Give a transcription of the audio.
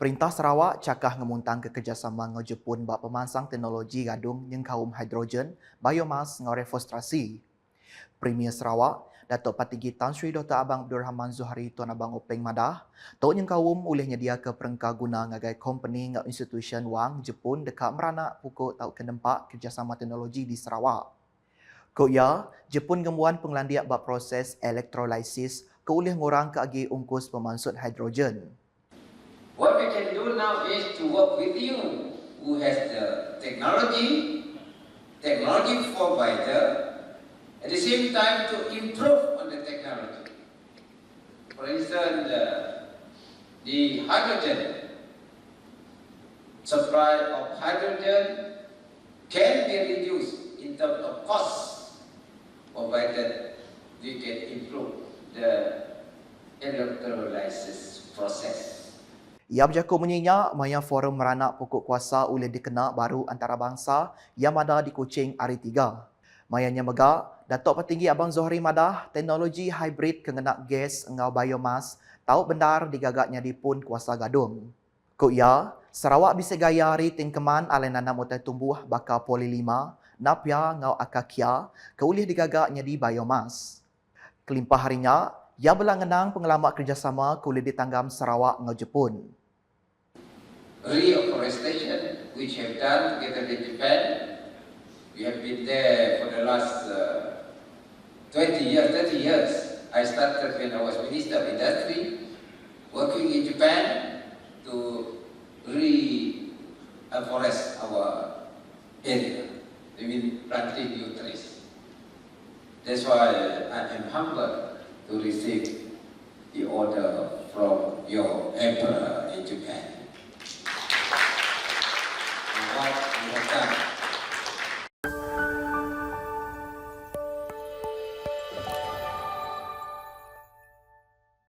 Perintah Sarawak cakah ngemuntang ke kerjasama dengan Jepun bak pemansang teknologi gadung yang kaum hidrogen, biomas dengan reforestasi. Premier Sarawak, Datuk Patigi Tan Sri Dr. Abang Abdul Rahman Zuhari Tuan Abang Openg Madah, Tok yang kaum boleh nyedia ke perengka guna ngagai company dengan institution wang Jepun dekat meranak pukul tau ke nempak kerjasama teknologi di Sarawak. Kau ya, Jepun gembuan penglandiak bak proses elektrolisis ke ngurang ke agi ungkus pemansut hidrogen. What we can do now is to work with you who has the technology, technology provider, at the same time to improve on the technology. For instance, uh, the hydrogen, supply of hydrogen can be reduced in terms of cost, provided we can improve the electrolysis. Ia berjaku menyenyak maya forum meranak pokok kuasa oleh dikena baru antarabangsa yang ada di Kuching hari tiga. Mayanya megak, Datuk Petinggi Abang Zohri Madah, teknologi hybrid kengenak gas engau biomas tahu benar digagaknya di pun kuasa gadung. Kok ya, Sarawak bisa gaya hari tingkeman alenana motai tumbuh baka poli lima, napya ngau akakia, keulih digagaknya di biomas. Kelimpah harinya, ia belangenang pengelamat kerjasama kulit ditanggam Sarawak ngau Jepun. Reforestation, which have done together with Japan. We have been there for the last uh, 20 years, 30 years. I started when I was Minister of Industry, working in Japan to reforest our area. I mean, planting new trees. That's why I am humbled to receive the order from your emperor in Japan. Boa tarde.